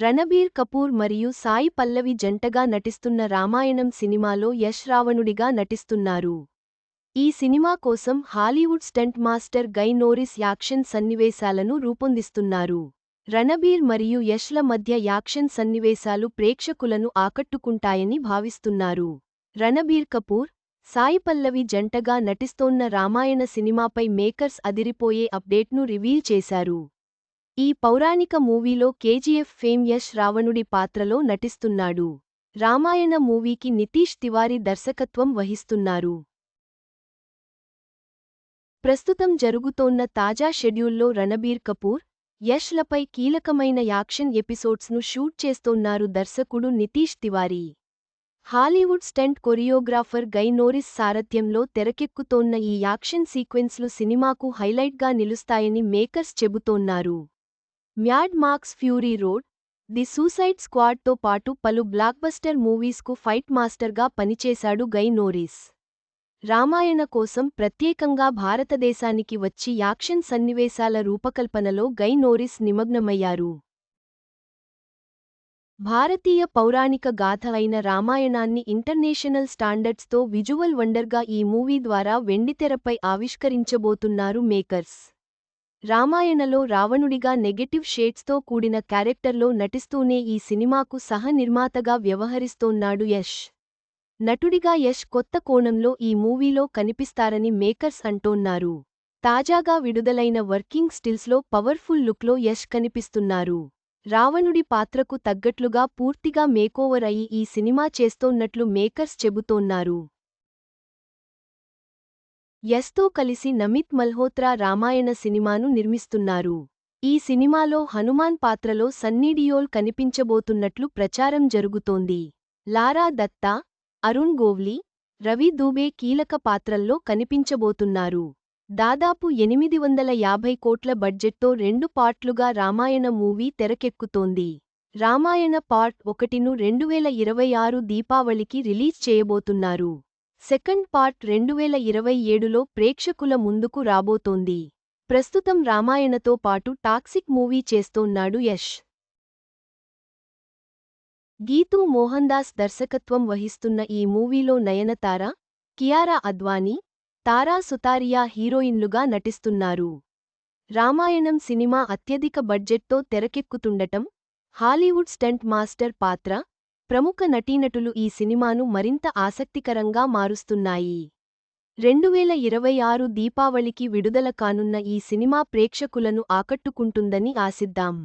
రణబీర్ కపూర్ మరియు సాయి పల్లవి జంటగా నటిస్తున్న రామాయణం సినిమాలో యష్ రావణుడిగా నటిస్తున్నారు. ఈ సినిమా కోసం Hollywood stunt master Guy Norris action సన్నివేశాలను రూపొందిస్తున్నారు. రణబీర్ మరియు యష్ల మధ్య యాక్షన్ సన్నివేశాలు ప్రేక్షకులను ఆకట్టుకుంటాయని భావిస్తున్నారు. రణబీర్ కపూర్ సాయి పల్లవి జంటగా నటిస్తోన్న రామాయణ సినిమాపై మేకర్స్ అదిరిపోయే అప్డేట్ను రివీల్ చేశారు. ఈ పౌరాణిక మూవీలో కేజీఎఫ్ ఫేమ్ యష్ రావణుడి పాత్రలో నటిస్తున్నాడు. రామాయణ మూవీకి నితీష్ తివారీ దర్శకత్వం వహిస్తున్నారు. ప్రస్తుతం జరుగుతోన్న తాజా షెడ్యూల్లో రణబీర్ కపూర్ యష్లపై కీలకమైన యాక్షన్ ఎపిసోడ్స్ను షూట్ చేస్తోన్నారు దర్శకుడు Nitish Tiwari. Hollywood stunt choreographer Guy Norris సారథ్యంలో తెరకెక్కుతోన్న ఈ యాక్షన్ సీక్వెన్స్లు సినిమాకు హైలైట్గా నిలుస్తాయని makers చెబుతోన్నారు. Mad Max Fury Road the Suicide స్క్వాడ్తో పాటు పలు బ్లాక్బస్టర్ మూవీస్కు ఫైట్ మాస్టర్గా పనిచేశాడు గై నోరీస్. రామాయణ కోసం ప్రత్యేకంగా భారతదేశానికి వచ్చి యాక్షన్ సన్నివేశాల రూపకల్పనలో గై నోరిస్ నిమగ్నమయ్యారు. భారతీయ పౌరాణిక గాథ అయిన రామాయణాన్ని ఇంటర్నేషనల్ స్టాండర్డ్స్తో విజువల్ వండర్గా ఈ మూవీ ద్వారా వెండితెరపై ఆవిష్కరించబోతున్నారు మేకర్స్. రామాయణలో రావణుడిగా నెగెటివ్ షేడ్స్తో కూడిన క్యారెక్టర్లో నటిస్తూనే ఈ సినిమాకు సహ నిర్మాతగా వ్యవహరిస్తోన్నాడు యష్. నటుడిగా యష్ కొత్త కోణంలో ఈ మూవీలో కనిపిస్తారని మేకర్స్ అంటోన్నారు. తాజాగా విడుదలైన వర్కింగ్ స్టిల్స్లో పవర్ఫుల్ లుక్లో యష్ కనిపిస్తున్నారు. రావణుడి పాత్రకు తగ్గట్లుగా పూర్తిగా మేకోవర్ అయి ఈ సినిమా చేస్తోన్నట్లు మేకర్స్ చెబుతోన్నారు. యస్తో కలిసి నమిత్ మల్హోత్రా రామాయణ సినిమాను నిర్మిస్తున్నారు. ఈ సినిమాలో హనుమాన్ పాత్రలో సన్నీడియోల్ కనిపించబోతున్నట్లు ప్రచారం జరుగుతోంది. లారా దత్తా అరుణ్ గోవ్లీ రవి దూబే కీలక పాత్రల్లో కనిపించబోతున్నారు. దాదాపు ఎనిమిది వందల యాభై కోట్ల బడ్జెట్తో రెండు పార్ట్లుగా రామాయణ మూవీ తెరకెక్కుతోంది. రామాయణ పార్ట్ ఒకటిను రెండువేల ఇరవై ఆరు దీపావళికి రిలీజ్ చేయబోతున్నారు. సెకండ్ పార్ట్ రెండువేల ఇరవై ఏడులో ప్రేక్షకుల ముందుకు రాబోతోంది. ప్రస్తుతం రామాయణతో పాటు టాక్సిక్ మూవీ చేస్తోన్నాడు యష్. గీతూ మోహన్దాస్ దర్శకత్వం వహిస్తున్న ఈ మూవీలో నయనతార కియారా అద్వానీ తారా సుతారియా హీరోయిన్లుగా నటిస్తున్నారు. రామాయణం సినిమా అత్యధిక బడ్జెట్తో తెరకెక్కుతుండటం హాలీవుడ్ స్టంట్ మాస్టర్ పాత్ర ప్రముఖ నటీనటులు ఈ సినిమాను మరింత ఆసక్తికరంగా మారుస్తున్నాయి. రెండువేల ఇరవై ఆరు దీపావళికి విడుదల కానున్న ఈ సినిమా ప్రేక్షకులను ఆకట్టుకుంటుందని ఆశిద్దాం.